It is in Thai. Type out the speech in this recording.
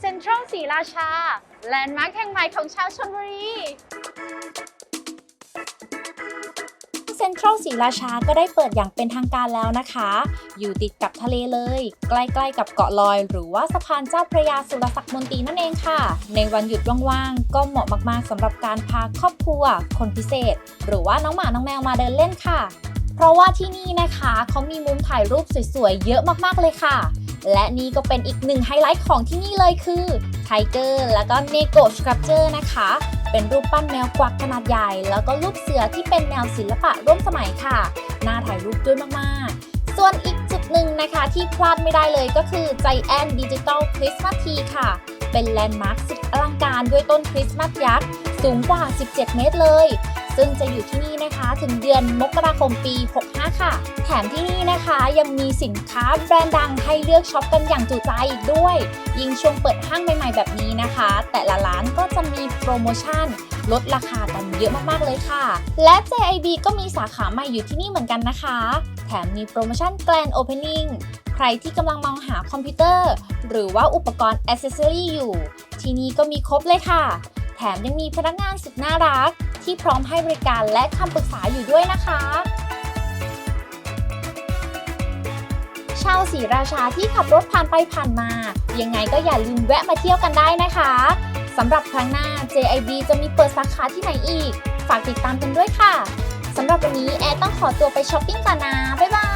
เซ็นทรัลศรีราชา แลนด์มาร์คแห่งใหม่ของชาวชลบุรีเซ็นทรัลศรีราชาก็ได้เปิดอย่างเป็นทางการแล้วนะคะ อยู่ติดกับทะเลเลย ใกล้ๆกับเกาะลอย หรือว่าสะพานเจ้าพระยาสุรศักดิ์มนตรีนั่นเองค่ะ ในวันหยุดว่างๆ ก็เหมาะมากๆสำหรับการพาครอบครัว คนพิเศษ หรือว่าน้องหมา น้องแมวมาเดินเล่นค่ะ เพราะว่าที่นี่นะคะเขามีมุมถ่ายรูปสวยๆ เยอะมากๆเลยค่ะ และนี่ก็เป็นอีกหนึ่งไฮไลท์ของที่นี่เลยคือไทเกอร์แล้วก็เนโกสครับเจอร์นะคะ เป็นรูปปั้นแมวกวักขนาดใหญ่ แล้วก็รูปเสือที่เป็นแนวศิลปะร่วมสมัยค่ะ น่าถ่ายรูปด้วยมากๆส่วนอีกจุดหนึ่งนะคะที่พลาดไม่ได้เลยก็คือ Giant Digital Christmas Tree ค่ะ เป็นแลนด์มาร์คสุดอลังการด้วยต้นคริสต์มาสยักษ์ สูงกว่า 17 เมตรเลย ซึ่งจะอยู่ที่นี่นะคะถึงเดือนมกราคมปี 65 ค่ะ แถมที่นี่นะคะยังมีสินค้าแบรนด์ดังให้เลือกช็อปกันอย่างจุใจอีกด้วย ยิ่งช่วงเปิดห้างใหม่ๆแบบนี้นะคะ แต่ละร้านก็จะมีโปรโมชั่น ลดราคากันเยอะมากๆเลยค่ะ และ JIB ก็มีสาขาใหม่อยู่ที่นี่เหมือนกันนะคะ แถมมีโปรโมชั่น Grand Opening ใครที่กำลังมองหาคอมพิวเตอร์ หรือว่าอุปกรณ์อ c เซสซอรีอยู่ ที่นี่ก็มีครบเลยค่ะ แถมยังมีพนักงานสุดน่ารัก ที่พร้อมให้บริการและคำปรึกษาอยู่ด้วยนะคะ ชาวศรีราชาที่ขับรถผ่านไปผ่านมา ยังไงก็อย่าลืมแวะมาเที่ยวกันได้นะคะสำหรับครั้งหน้า JIB จะมีเปิดสาขาที่ไหนอีก ฝากติดตามกันด้วยค่ะสำหรับวันนี้แอร์ต้องขอตัวไปช้อปปิ้งก่อนนะ บ๊ายบาย